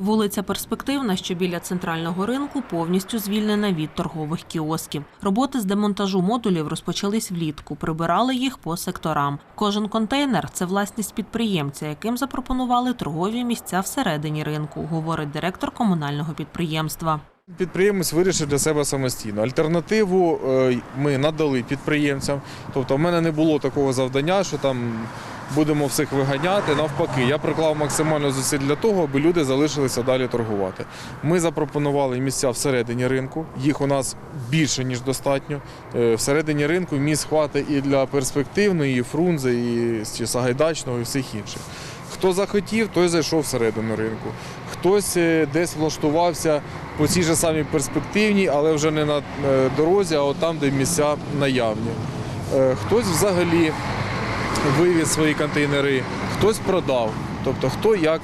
Вулиця Перспективна, що біля центрального ринку, повністю звільнена від торгових кіосків. Роботи з демонтажу модулів розпочались влітку. Прибирали їх по секторам. Кожен контейнер це власність підприємця, яким запропонували торгові місця всередині ринку, говорить директор комунального підприємства. Підприємець вирішив для себе самостійно. Альтернативу е, ми надали підприємцям. Тобто, в мене не було такого завдання, що там будемо всіх виганяти. Навпаки, я приклав максимально зусиль для того, аби люди залишилися далі торгувати. Ми запропонували місця всередині ринку. Їх у нас більше ніж достатньо. Е, Всередині ринку місць хватить і для перспективної, і фрунзи, і Сагайдачного, і всіх інших. Хто захотів, той зайшов всередину ринку. Хтось е, десь влаштувався по цій же самій перспективній, але вже не на е, дорозі, а от там, де місця наявні. Хтось взагалі вивіз свої контейнери, хтось продав. Тобто хто як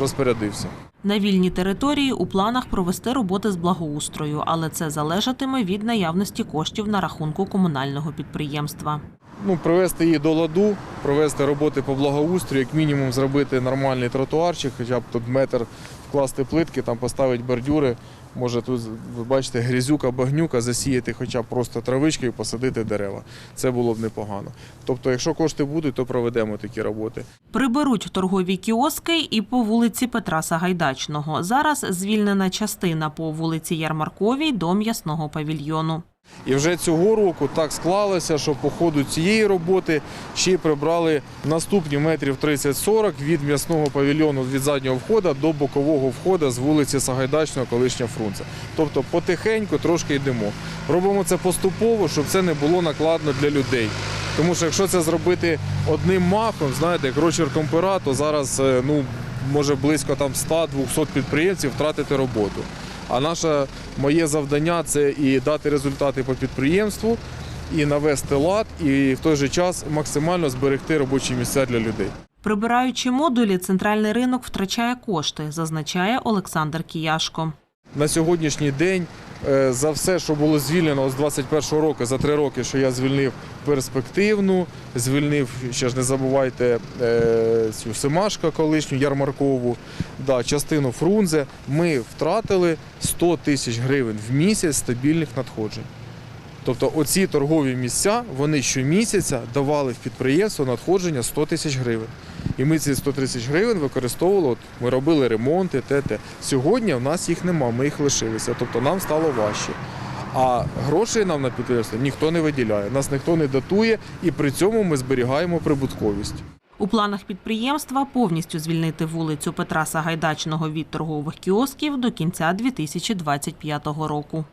розпорядився. На вільній території у планах провести роботи з благоустрою, але це залежатиме від наявності коштів на рахунку комунального підприємства. Ну, привести її до ладу, провести роботи по благоустрою, як мінімум зробити нормальний тротуарчик, хоча б тут метр вкласти плитки, там поставити бордюри. Може тут, ви бачите, грязюка, багнюка, засіяти хоча б просто травички і посадити дерева. Це було б непогано. Тобто, якщо кошти будуть, то проведемо такі роботи. Приберуть торгові кіоски і по вулиці Петра Сагайдачного. Зараз звільнена частина по вулиці Ярмарковій до м'ясного павільйону. І вже цього року так склалося, що по ходу цієї роботи ще й прибрали наступні метрів 30-40 від м'ясного павільйону від заднього входу до бокового входу з вулиці Сагайдачного, колишня Фрунзе. Тобто потихеньку трошки йдемо. Робимо це поступово, щоб це не було накладно для людей. Тому що якщо це зробити одним махом, знаєте, як рочерком пера, то зараз е, ну, може близько там 100-200 підприємців втратити роботу. А наше моє завдання це і дати результати по підприємству, і навести лад, і в той же час максимально зберегти робочі місця для людей. Прибираючи модулі, центральний ринок втрачає кошти, зазначає Олександр Кіяшко. На сьогоднішній день за все, що було звільнено з 21-го року, за три роки, що я звільнив перспективну, звільнив, ще ж не забувайте, е, цю Семашка колишню ярмаркову, да, частину Фрунзе, ми втратили 100 тисяч гривень в місяць стабільних надходжень. Тобто оці торгові місця вони щомісяця давали в підприємство надходження 100 тисяч гривень. І ми ці 100 тисяч гривень використовували, от ми робили ремонти, те, те. Сьогодні в нас їх нема, ми їх лишилися. Тобто нам стало важче. А грошей нам на підприємство ніхто не виділяє, нас ніхто не датує, і при цьому ми зберігаємо прибутковість. У планах підприємства повністю звільнити вулицю Петра Сагайдачного від торгових кіосків до кінця 2025 року.